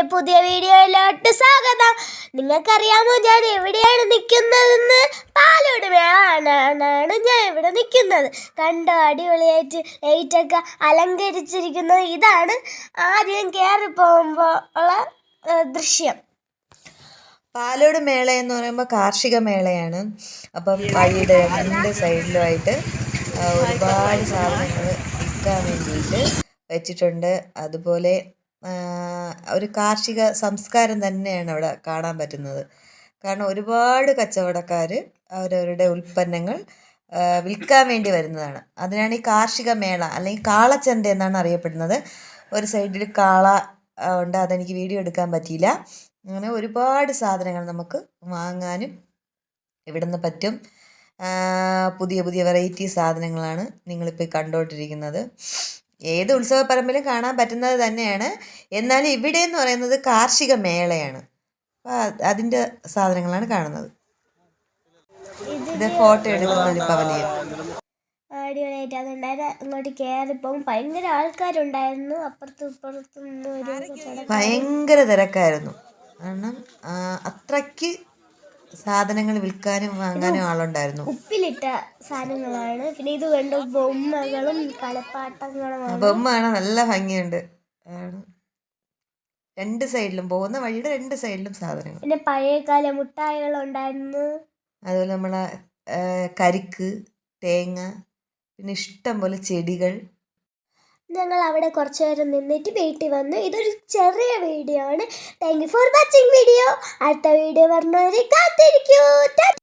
എന്റെ പുതിയ വീഡിയോയിലോട്ട് സ്വാഗതം. നിങ്ങൾക്കറിയാമോ ഞാൻ എവിടെയാണ് നിൽക്കുന്നതെന്ന്? പാലോട് മേളാണ് ഞാൻ ഇവിടെ നിൽക്കുന്നത്. കണ്ടോ അടിപൊളിയായിട്ട് ലൈറ്റൊക്കെ അലങ്കരിച്ചിരിക്കുന്നത് ഇതാണ് ആദ്യം കയറി പോകുമ്പോൾ ഉള്ള ദൃശ്യം. പാലോട് മേള എന്ന് പറയുമ്പോൾ കാർഷിക മേളയാണ്. അപ്പം വഴിയുടെ രണ്ട് സൈഡിലുമായിട്ട് ഒരുപാട് സാധനങ്ങൾ വിൽക്കാൻ വേണ്ടിയിട്ട് വെച്ചിട്ടുണ്ട്. അതുപോലെ ഒരു കാർഷിക സംസ്കാരം തന്നെയാണ് അവിടെ കാണാൻ പറ്റുന്നത്. കാരണം ഒരുപാട് കച്ചവടക്കാർ അവരവരുടെ ഉൽപ്പന്നങ്ങൾ വിൽക്കാൻ വേണ്ടി വരുന്നതാണ്. അതിനാണ് ഈ കാർഷിക മേള അല്ലെങ്കിൽ കാളച്ചന്ത എന്നാണ് അറിയപ്പെടുന്നത്. ഒരു സൈഡിൽ കാള ഉണ്ട്. അതെനിക്ക് വീഡിയോ എടുക്കാൻ പറ്റിയില്ല. അങ്ങനെ ഒരുപാട് സാധനങ്ങൾ നമുക്ക് വാങ്ങാനും ഇവിടുന്ന് പറ്റും. പുതിയ പുതിയ വെറൈറ്റി സാധനങ്ങളാണ് നിങ്ങളിപ്പോൾ കണ്ടുകൊണ്ടിരിക്കുന്നത് ഏത് ഉത്സവപ്പറമ്പിലും കാണാൻ പറ്റുന്നത് തന്നെയാണ്. എന്നാൽ ഇവിടെ എന്ന് പറയുന്നത് കാർഷിക മേളയാണ്. അപ്പോൾ അതിന്റെ സാധനങ്ങളാണ് കാണുന്നത്. ഇത് ഫോട്ടോ എടുക്കുന്ന ഒരു പവലിയൻ അടിപൊളിയായിട്ട് അതുണ്ടായിരുന്നു അങ്ങോട്ട് കയറിപ്പോൾ ഭയങ്കര ആൾക്കാരുണ്ടായിരുന്നു. അപ്പുറത്തും ഇപ്പുറത്തും ഒരു കച്ചവടം ഭയങ്കര തിരക്കായിരുന്നു. കാരണം അത്രയ്ക്ക് അത്രയ്ക്ക് സാധനങ്ങൾ വിൽക്കാനും വാങ്ങാനും ആളുണ്ടായിരുന്നു. ഉപ്പിലിട്ട സാധനങ്ങളാണ്. പിന്നെ ഇത് വേണ്ട ബൊമ്മകളും കളിപ്പാട്ടങ്ങളും ബൊമ്മ കാണാൻ നല്ല ഭംഗിയുണ്ട്. രണ്ട് സൈഡിലും പോകുന്ന വഴിയുടെ രണ്ട് സൈഡിലും സാധനങ്ങൾ. പിന്നെ പഴയകാല മുട്ടായികളുണ്ടായിരുന്നു അതുപോലെ നമ്മളെ കരിക്ക് തേങ്ങ പിന്നെ ഇഷ്ടം പോലെ ചെടികൾ. ഞങ്ങൾ അവിടെ കുറച്ച് നേരം നിന്നിട്ട് വീട്ടിൽ വന്നു. ഇതൊരു ചെറിയ വീഡിയോ ആണ്. Thank you for watching video അടുത്ത വീഡിയോ പറഞ്ഞവരെ കാത്തിരിക്കൂ.